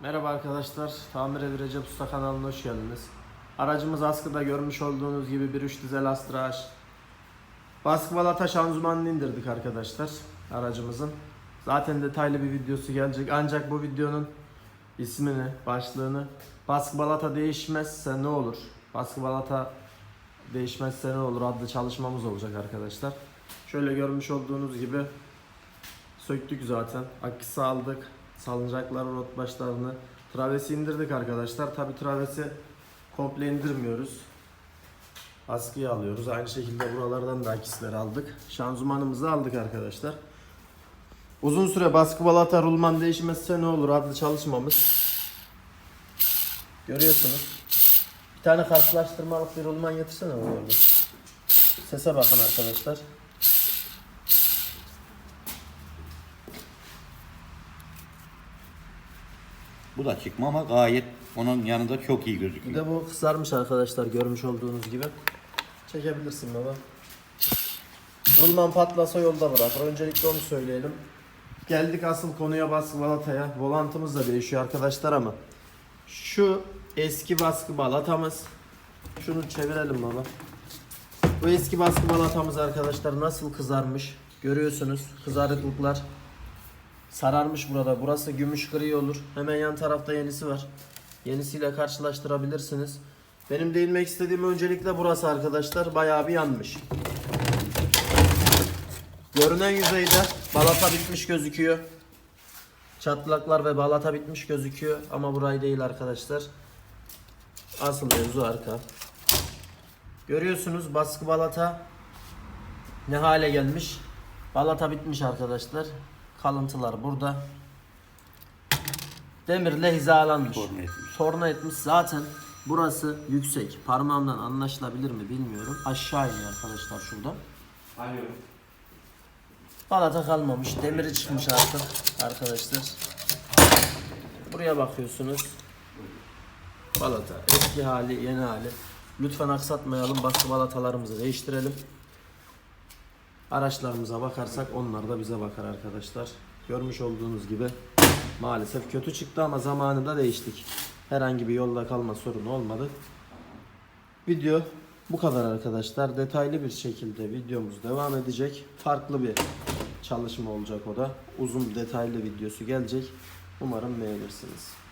Merhaba arkadaşlar, Tamir Evi Recep Usta kanalına hoş geldiniz. Aracımız askıda görmüş olduğunuz gibi bir üç dizel astraj. Baskı balata şanzımanını indirdik arkadaşlar aracımızın. Zaten detaylı bir videosu gelecek ancak bu videonun ismini, başlığını Baskı balata değişmezse ne olur? Baskı balata değişmezse ne olur adlı çalışmamız olacak arkadaşlar. Şöyle görmüş olduğunuz gibi söktük zaten. Akısı aldık. Salıncakların rot başlarını. Travesi indirdik arkadaşlar. Tabi travesi komple indirmiyoruz. Askıyı alıyoruz. Aynı şekilde buralardan da akisleri aldık. Şanzımanımızı aldık arkadaşlar. Uzun süre baskı balata rulman değişmezse ne olur adlı çalışmamız. Görüyorsunuz. Bir tane karşılaştırmalık bir rulman bana orada. Sese bakın arkadaşlar. Bu da çıkma ama gayet onun yanında çok iyi Bir gözüküyor. de bu kızarmış arkadaşlar görmüş olduğunuz gibi. Çekebilirsin baba. Rulman patlasa yolda bırakır. Öncelikle onu söyleyelim. Geldik asıl konuya baskı balataya. Volantımız da değişiyor arkadaşlar ama. Şu eski baskı balatamız. Şunu çevirelim baba. Bu eski baskı balatamız arkadaşlar nasıl kızarmış. Görüyorsunuz kızarıklıklar. Sararmış burada. Burası gümüş gri olur. Hemen yan tarafta yenisi var. Yenisiyle karşılaştırabilirsiniz. Benim değinmek istediğim öncelikle burası arkadaşlar. Bayağı bir yanmış. Görünen yüzeyde balata bitmiş gözüküyor. Çatlaklar ve balata bitmiş gözüküyor. Ama burayı değil arkadaşlar. Asıl mevzu arka. Görüyorsunuz baskı balata ne hale gelmiş. Balata bitmiş arkadaşlar. Kalıntılar burada. Demirle hizalanmış. Torna etmiş. Torna etmiş. Zaten burası yüksek. Parmağımdan anlaşılabilir mi bilmiyorum. Aşağı iniyor arkadaşlar şurada. Balata kalmamış. Demiri çıkmış artık arkadaşlar. Buraya bakıyorsunuz. Balata. Eski hali, yeni hali. Lütfen aksatmayalım. Baskı balatalarımızı değiştirelim. Araçlarımıza bakarsak onlar da bize bakar arkadaşlar. Görmüş olduğunuz gibi maalesef kötü çıktı ama zamanında değiştik. Herhangi bir yolda kalma sorunu olmadı. Video bu kadar arkadaşlar. Detaylı bir şekilde videomuz devam edecek. Farklı bir çalışma olacak o da. Uzun detaylı videosu gelecek. Umarım beğenirsiniz.